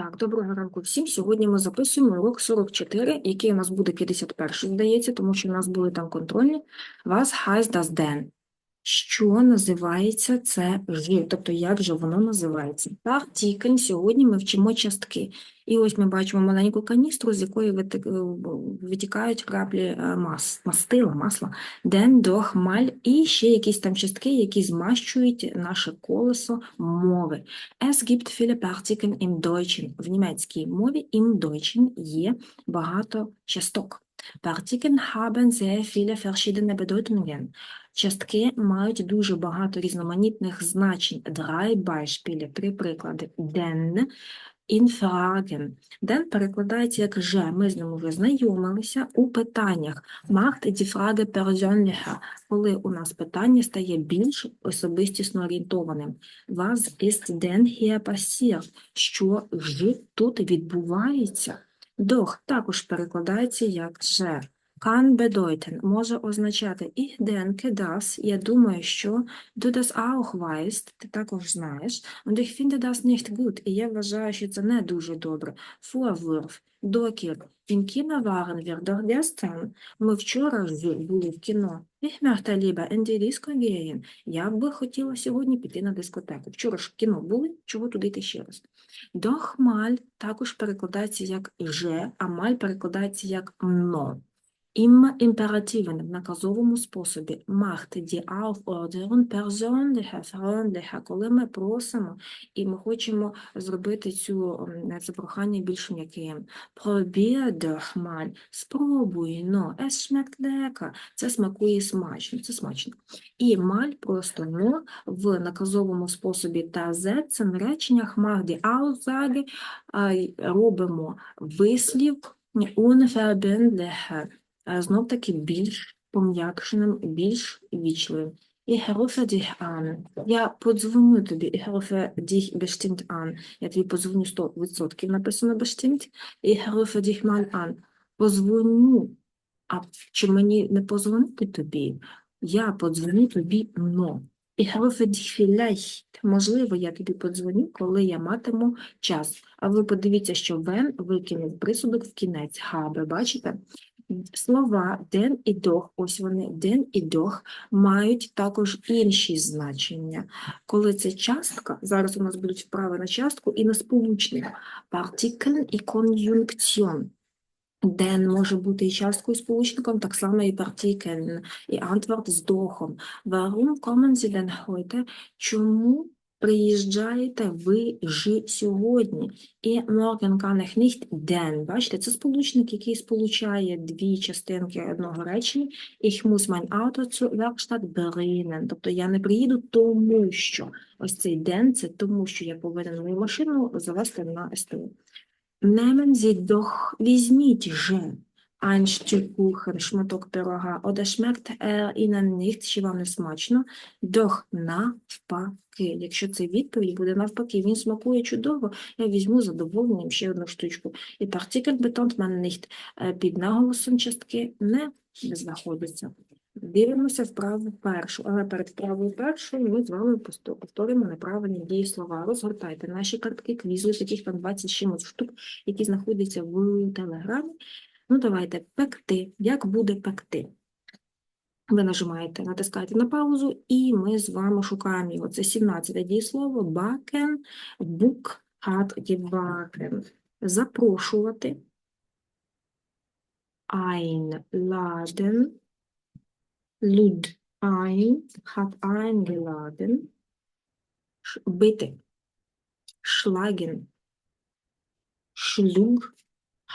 Так, доброго ранку всім. Сьогодні ми записуємо урок 44, який у нас буде 51, здається, тому що у нас були там контрольні. Was heißt das denn? Що називається це ж, тобто як же воно називається. Партікль сьогодні ми вчимо частки. І ось ми бачимо маленьку каністру, з якої е, витікають краплі е, мас, мастила, масла, ден, дох, маль і ще якісь там частки, які змащують наше колесо мови. Es gibt viele Partikel im Deutschen. В німецькій мові im Deutschen є багато часток. Partikel haben sehr viele verschiedene Bedeutungen. Частки мають дуже багато різноманітних значень. Drei Beispiele, три приклади. Den, Fragen. Den перекладається як «же». Ми з ним вже знайомилися у питаннях. Macht die Frage persönlicher, коли у нас питання стає більш особистісно орієнтованим. Was ist denn hier passiert? Що ж тут відбувається? Doch також перекладається як «же». Kann bedeuten може означати ich denke, dass, я думаю, що du das auch weißt, ти також знаєш, und ich finde das nicht gut, і я вважаю, що це не дуже добре. Vorwurf, докір, im Kino waren wir doch gestern, ми вчора були в кіно. Ich möchte lieber in die Disco gehen, я б хотіла сьогодні піти на дискотеку. Вчора ж в кіно були, чого туди йти ще раз. Doch mal також перекладається як «же», а «маль» перекладається як «но». Im імперативен в наказовому способі macht die Aufforderung persönlicher, freundlicher, коли ми просимо. І ми хочемо зробити цю, це прохання більш м'яким. Probier doch mal, спробуй, но, es schmeckt lecker, це смакує смачно, це смачно. І маль просто но в наказовому способі та з це на реченнях macht die Aussage, робимо вислів unverbindlicher, а знов таки більш пом'якшеним, більш вічливим. Ich rufe dich an. Я подзвоню тобі. Ich rufe dich bestimmt an. Я тобі подзвоню 100% написано bestimmt. Ich rufe dich mal an. Позвоню. А чи мені не позвонити тобі? Я подзвоню тобі, но. Ich rufe dich vielleicht. Можливо, я тобі подзвоню, коли я матиму час. А ви подивіться, що when викинув присудок в кінець. Habe, бачите? Слова den і doch, ось вони, den і doch, мають також інші значення. Коли це частка, зараз у нас будуть вправи на частку і на сполучник, партикль і кон'юнкціон. Den може бути і часткою сполучником, так само і партикль, і Antwort з дохом. Warum kommen Sie denn heute? Чому приїжджаєте ви ж сьогодні? І morgen kann ich nicht denn. Бачите, це сполучник, який сполучає дві частинки одного речення. Ich muss mein Auto zur Werkstatt bringen. Тобто я не приїду тому що. Ось цей denn – це тому, що я повинен мою машину завести на СТО. Nehmen Sie doch, візьміть же ein Stück Kuchen, шматок пирога, oder schmeckt er Ihnen nicht, чи вам не смачно, doch навпаки. Якщо це відповідь буде навпаки, він смакує чудово, я візьму задоволенням ще одну штучку. І партикль betont man nicht під наголосом частки не знаходиться. Дивимося вправу першу, але перед вправою першою ми з вами повторимо неправильні дієслова. Розгортайте наші картки квізу, таких там 20 з чимось штук, які знаходяться в телеграмі. Ну, давайте пекти. Як буде пекти? Ви нажимаєте, натискаєте на паузу, і ми з вами шукаємо його. Це 17 дієслово. Бакен, бук, хат, gebacken. Запрошувати. Einladen. Lud ein, hat eingeladen. Бити. Schlagen. Schlug,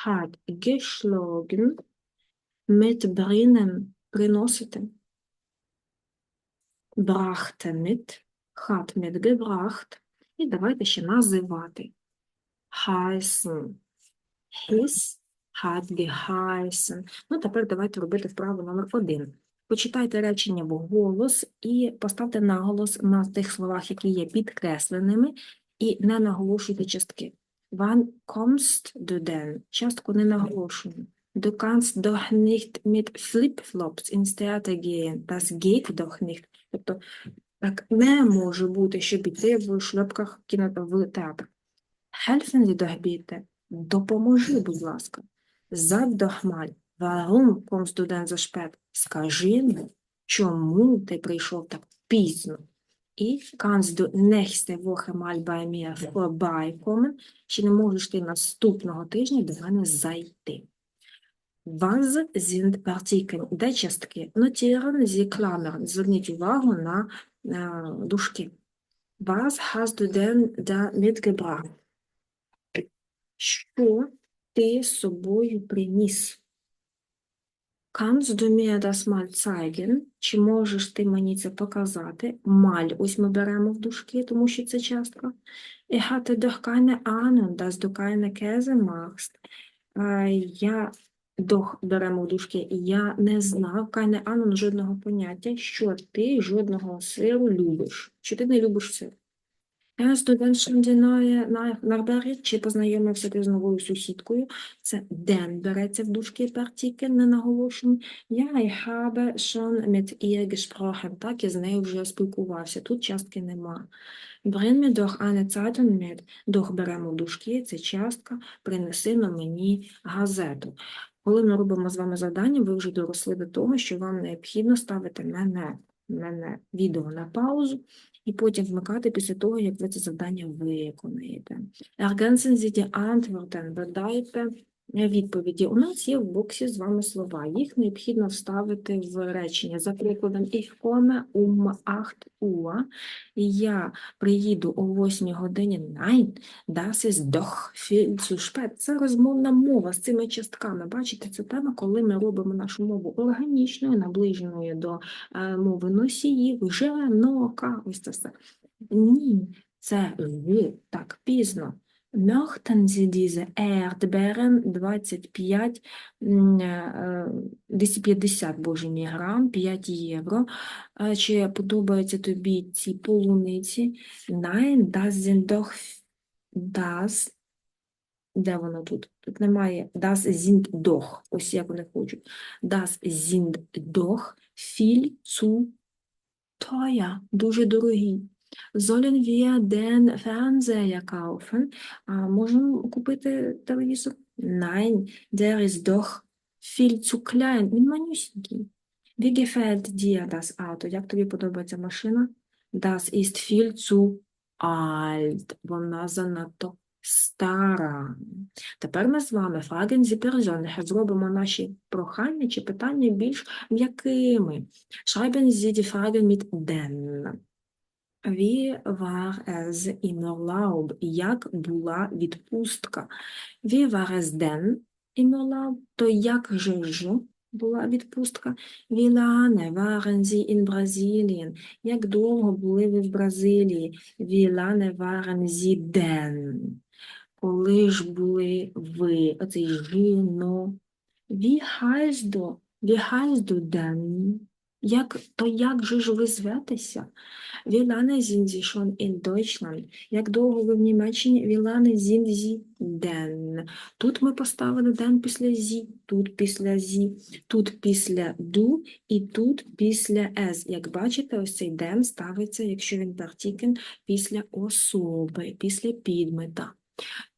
hat geschlagen. Mitbringen, приносити. Brachte mit, hat mitgebracht. І давайте ще називати. Heißen. His, hat geheißen. Ну, тепер давайте робити вправу номер один. Почитайте речення вголос і поставте наголос на тих словах, які є підкресленими, і не наголошуйте частки. Wann kommst du denn? Частку не наголошую. Du kannst doch nicht mit Flip-Flops ins Theater gehen. Das geht doch nicht. Тобто, так не може бути, щоб піти в шльопках кіно в театр. Helfen Sie doch bitte. Допоможи, будь ласка. Sag doch mal, warum kommst du denn so spät? Скажи мені, чому ти прийшов так пізно? І kannst du nächste Woche mal bei mir vorbeikommen? Чи не можеш ти наступного тижня до мене зайти? Was sind Partikel? Де частки? Notieren Sie Klammern. Зверніть увагу на е, дужки. Was hast du denn da mitgebracht? Що ти з собою приніс? Kannst du mir das mal zeigen? Чи можеш ти мені це показати? Маль, ось ми беремо в дужки, тому що це частка. Ich hatte doch keine Ahnung, dass du keine Käse machst. Я дох беремо в дужки. Я не знав, keine Ahnung, жодного поняття, що ти жодного сиру любиш. Що ти не любиш сир. Е, Студент Шандіної Нарбері, чи познайомився ти з новою сусідкою? Це ден береться в дужки партіки, не наголошений. Я ich habe schon mit ihr. Так, я з нею вже спілкувався. Тут частки нема. Bring mir doch eine Zeitung mit. Doch беремо дужки, це частка. Принеси на мені газету. Коли ми робимо з вами завдання, ви вже доросли до того, що вам необхідно ставити мене, мене відео на паузу і потім вмикати після того, як ви це завдання виконаєте. Ergänzen Sie die Antworten, додайте відповіді. У нас є в боксі з вами слова. Їх необхідно вставити в речення. За прикладом, ich komme um 8 Uhr. Я приїду о 8 годині. Nein, das ist doch viel zu spät. Це розмовна мова з цими частками. Бачите, це тема, коли ми робимо нашу мову органічною, наближеною до е, мови носіїв, вже, но, ка, ось це все. Ні, це ви так пізно. Möchten Sie diese Erdbeeren 25, м, е, 250, боже мій, грам, 5 євро. Е, Чи подобаються тобі ці полуниці? Nein, das sind doch, das, де воно тут? Тут немає, das sind doch, ось як вони хочуть. Das sind doch viel zu teuer, дуже дорогі. Sollen wir den Fernseher kaufen? А можемо купити телевізор? Nein, der ist doch viel zu klein. Він манюсінький. Wie gefällt dir das Auto? Як тобі подобається машина? Das ist viel zu alt. Вона занадто стара. Тепер ми з вами Fragen Sie persönlich зробимо наші прохання чи питання більш м'якими. Schreiben Sie die Fragen mit den. Wie war es im Urlaub? Як була відпустка? Wie war es denn im Urlaub? То як же ж була відпустка? Wie lange waren Sie in Brasilien? Як довго були ви в Бразилії? Wie lange waren Sie denn? Коли ж були ви? Оцей жино. Wie heißt du? Wie heißt du denn? Як, то як же ж ви зветеся? Lange sind Sie Deutschland? Як довго ви в Німеччині? Sind Sie denn? Тут ми поставили den після зі, тут після зі, тут після ду і тут після s. Як бачите, ось цей den ставиться, якщо він партикен, після особи, після підмета.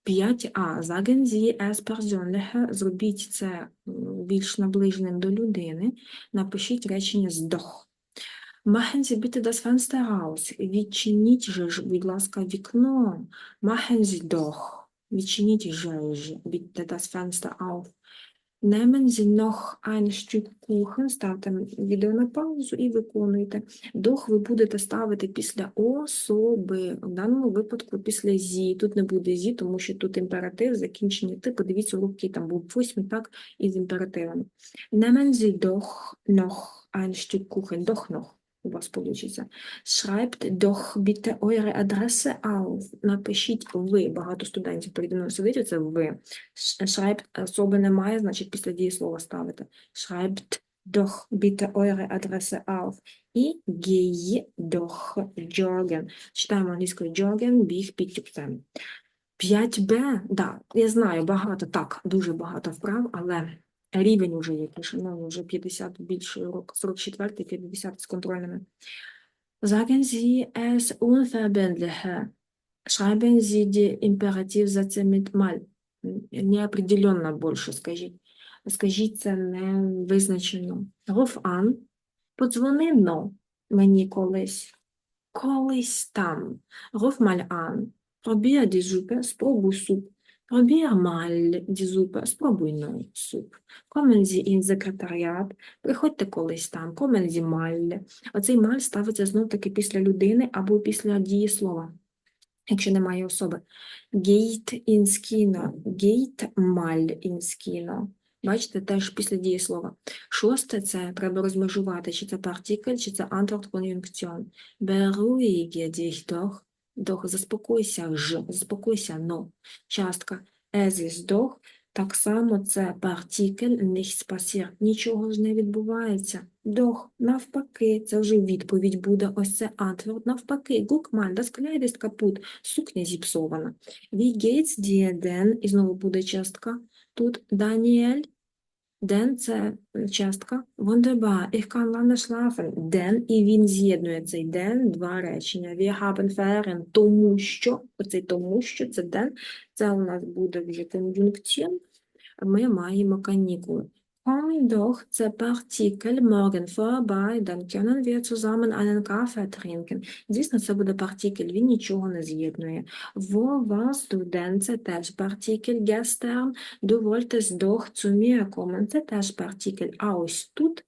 5а. Sagen Sie es persönlich. Зробіть це більш наближеним до людини. Напишіть речення з doch. Machen Sie bitte das Fenster raus. Відчиніть же ж, будь ласка, вікно. Sie doch. Відчиніть же ж, bitte das Fenster auf. Nehmen Sie noch ein Stück Kuchen. Ставте відео на паузу і виконуйте. Doch ви будете ставити після особи, в даному випадку після зі. Тут не буде зі, тому що тут імператив, закінчення ти. Подивіться, руки там був восьмий, так, із імперативом. Nehmen Sie doch noch ein Stück Kuchen. Doch noch у вас получиться. Schreibt doch bitte eure Adresse auf. Напишіть ви. Багато студентів переді мною сидить, це ви. Schreibt особи немає, значить після дієслова ставите. Schreibt doch bitte eure Adresse auf. І geh doch joggen. Читаємо англійською joggen, біг під тюптем. 5b, да, я знаю, багато, так, дуже багато вправ, але рівень уже який, шановні, вже 50 більший урок, 44 50 з контрольними. Sagen Sie es unverbindlich. Schreiben Sie die Imperativsätze mit mal. Неопределенно більше скажіть. Скажіть це не визначено. Ruf an. Подзвони но мені колись. Колись там. Ruf mal an. Probier die Suppe. Спробуй суп. Mal die Suppe. Спробуй но суп. Kommen Sie in Sekretariat. Приходьте колись там. Sie mal. Оцей маль ставиться знов таки після людини або після дієслова, якщо немає особи. Kino. Geht mal ins Kino. Бачите, теж після дієслова. Шосте – це треба розмежувати, чи це партикль, чи це Antwortkonjunktion. Beruhige dich doch. Doch, заспокойся ж, заспокойся, но. Частка es ist doch. Так само це партикль, nichts passiert. Нічого ж не відбувається. Doch, навпаки, це вже відповідь буде. Ось це Antwort, навпаки. Guck mal, das Kleid ist. Сукня зіпсована. Dir denn? І знову буде частка. Тут Даніель. Ден – це частка. Wunderbar, ich kann lange schlafen. Ден, і він з'єднує цей ден, два речення. Wir haben Ferien, тому що, оцей тому що, це ден, це у нас буде вже кон'юнктив. Ми маємо канікули. Komm doch, це партикль, morgen vorbei, dann können wir zusammen einen Kaffee trinken. Звісно, це буде партикль, він нічого не з'єднує. Wo warst du denn? Це теж партикль gestern. Du wolltest doch zu mir kommen. Це теж партикль. А ось тут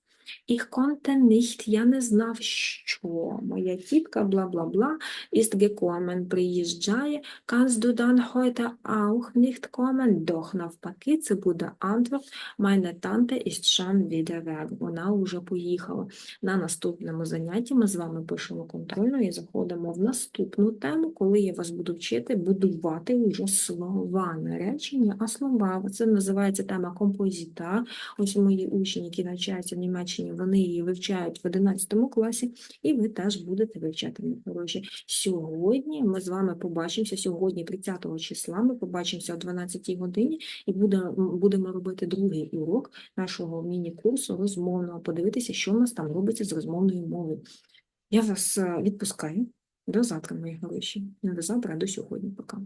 ich konnte nicht, я не знав, що. Моя тітка, бла-бла-бла, ist gekommen, приїжджає. Kannst du dann heute auch nicht kommen? Doch, навпаки, це буде Antwort. Meine Tante ist schon wieder weg. Вона вже поїхала. На наступному занятті ми з вами пишемо контрольну і заходимо в наступну тему, коли я вас буду вчити будувати уже слова, не речення, а слова. Це називається тема композита. Ось мої учні, які навчаються в Німеччині, вони її вивчають в 11 класі, і ви теж будете вивчати мої хороші. Сьогодні ми з вами побачимося, сьогодні, 30 числа, ми побачимося о 12 годині і буде- будемо робити другий урок нашого міні-курсу розмовного, подивитися, що у нас там робиться з розмовною мовою. Я вас е, відпускаю. До завтра, мої хороші. Не до завтра, а до сьогодні. Пока.